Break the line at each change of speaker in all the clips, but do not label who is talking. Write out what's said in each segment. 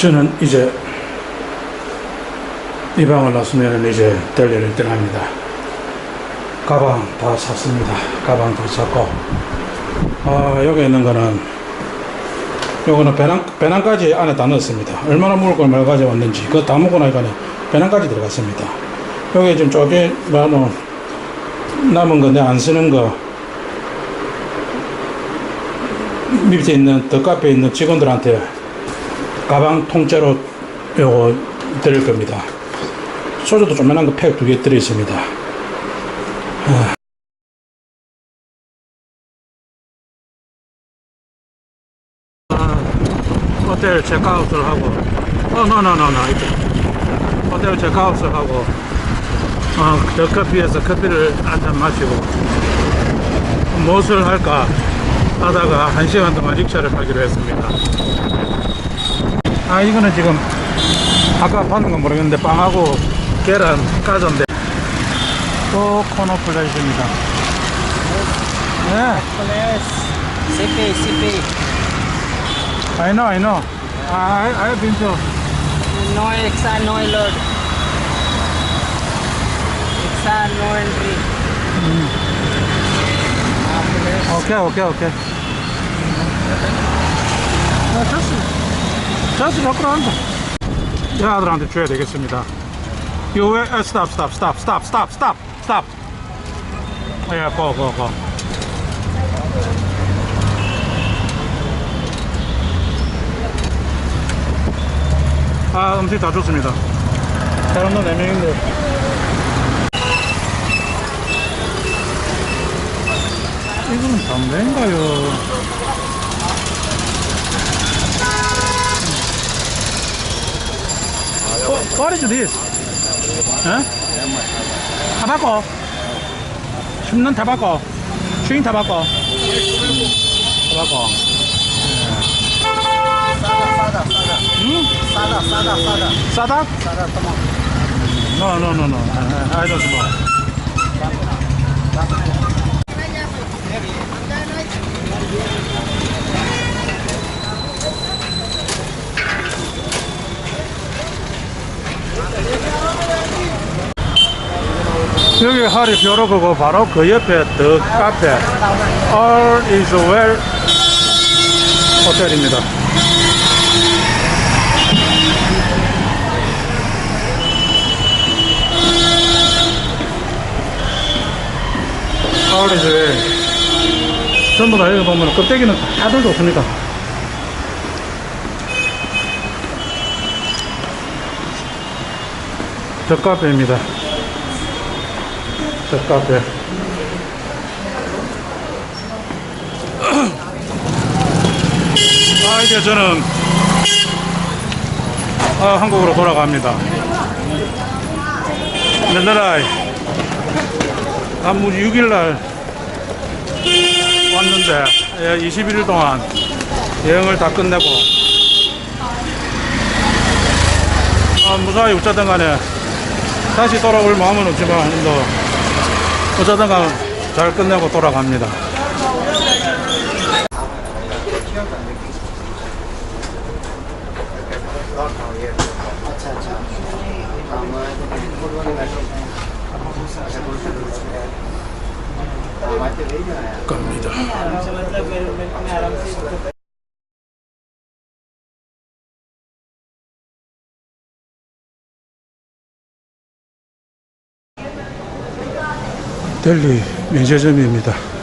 저는 이제 이 방을 나서면 이제 델리를 떠납니다. 가방 다 샀습니다. 가방 다 샀고, 아, 여기 있는 거는, 요거는 배낭, 배낭까지 안에 다 넣었습니다. 얼마나 먹을 걸 많이 가져왔는지, 그거 다 먹고 나니까 배낭까지 들어갔습니다. 여기 지금 쪼개, 뭐, 남은 거, 내안 쓰는 거, 밑에 있는 더 카페에 있는 직원들한테 가방 통째로 요거 드릴 겁니다. 소주도 조그만한 거 팩 두 개 들어 있습니다. 아. 호텔 체크아웃을 하고, 어, 노노노노, 이렇게. 호텔 체크아웃을 하고, 어, 저 커피에서 커피를 한 잔 마시고, 무엇을 할까 하다가 한 시간 동안 릭샤를 타기로 했습니다. 아, 이거는 지금 아까 받은 건 모르겠는데 빵하고 계란 까졌는데 또 코너 플레이입니다. 네.
CP, CP.
I know, I know. I, I have been to.
No extra, no load. Extra, no entry. Ah, place.
오케이, 오케이, 오 아. 됐어, 밖으로 앉아. 이 아들한테 줘야 되겠습니다. Wait, uh, stop, stop, stop, stop, stop, stop, stop. 예, go. 아, 음식 다 좋습니다. 사람도 4명인데. 이거는 담배인가요? What is this? 에? 타바코? 씹는 타바코? 슈잉 타바코? 타바코. 응?
Sada, sada, sada.
싸다?
Sada, tama.
No, no, no, no. I, I don't know. 여기 하리 벼룩하고 바로 그 옆에 더 카페 All is well 호텔입니다. All is well 전부 다 여기 보면 껍데기는 다들 좋습니다. 저 카페입니다. 저 카페. 아, 이제 저는 아, 한국으로 돌아갑니다. 내나라에 한무 6일날 왔는데 21일 동안 여행을 다 끝내고 아, 무사히 어쩌든 간에 다시 돌아올 마음은 없지만 뭐 어쩌든 간잘 끝내고 돌아갑니다. 갑니다. 델리 면세점입니다.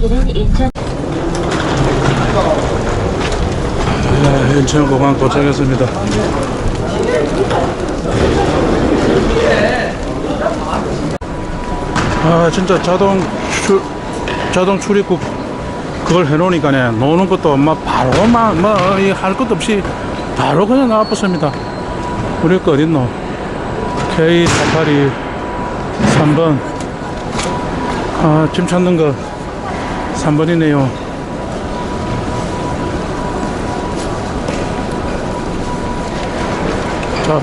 비행기는 인천
네, 인천공항 도착했습니다. 아 진짜 자동 출 자동 출입국 그걸 해놓으니까 네 노는 것도 막 바로 막뭐할 것도 없이 바로 그냥 나와붙습니다. 우리 거 어딨노? K 482 3번 아짐 찾는 거 3번이네요. 자,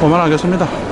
그만하겠습니다.